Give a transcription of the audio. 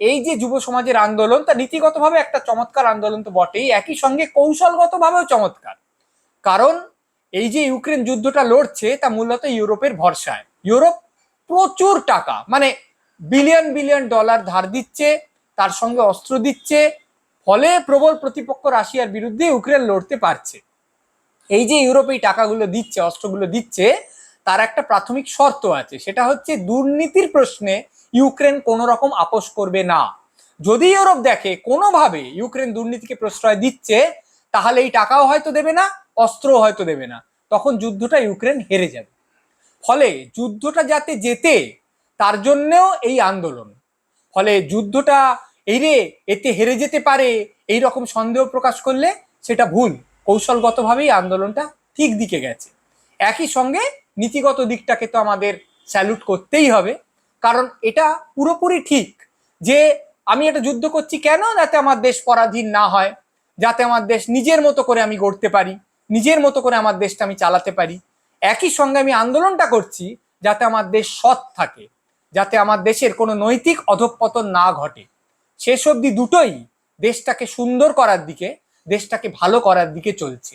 এই যে যুব সমাজের আন্দোলন, তা নীতিগতভাবে একটা চমৎকার আন্দোলন তো বটেই, একই সঙ্গে কৌশলগতভাবেও চমৎকার। কারণ এই যে ইউক্রেন যুদ্ধটা লড়ছে, তা মূলত ইউরোপের ভরসায়। ইউরোপ প্রচুর টাকা মানে বিলিয়ন বিলিয়ন ডলার ধার দিচ্ছে, তার সঙ্গে অস্ত্র দিচ্ছে, ফলে প্রবল প্রতিপক্ষ রাশিয়ার বিরুদ্ধে ইউক্রেন লড়তে পারছে। এই যে ইউরোপ এই টাকাগুলো দিচ্ছে, অস্ত্রগুলো দিচ্ছে তার একটা প্রাথমিক শর্ত আছে, সেটা হচ্ছে দুর্নীতির প্রশ্নে ইউক্রেন কোনো রকম আপোষ করবে না। যদি ইউরোপ দেখে কোনোভাবে ইউক্রেন দুর্নীতিকে প্রশ্রয় দিচ্ছে, তাহলে এই টাকাও হয়তো দেবে না, অস্ত্রও হয়তো দেবে না। তখন যুদ্ধটা ইউক্রেন হেরে যাবে। ফলে যুদ্ধটা যাতে যেতে তার জন্যেও এই আন্দোলন। ফলে যুদ্ধটা এই রে এতে হেরে যেতে পারে এই রকম সন্দেহ প্রকাশ করলে সেটা ভুল। কৌশলগতভাবেই আন্দোলনটা ঠিক দিকে গেছে। একই সঙ্গে নীতিগত দিকটাকে তো আমাদের স্যালুট করতেই হবে। কারণ এটা পুরোপুরি ঠিক যে আমি এটা যুদ্ধ করছি কেন যাতে আমার দেশ পরাধীন না হয়, যাতে আমার দেশ নিজের মতো করে আমি গড়তে পারি, নিজের মতো করে আমার দেশটা আমি চালাতে পারি। একই সঙ্গে আমি আন্দোলনটা করছি যাতে আমার দেশ সৎ থাকে, যাতে আমার দেশের কোনো নৈতিক অধঃপতন না ঘটে। শেষ অবধি দুটোই দেশটাকে সুন্দর করার দিকে, দেশটাকে ভালো করার দিকে চলছে।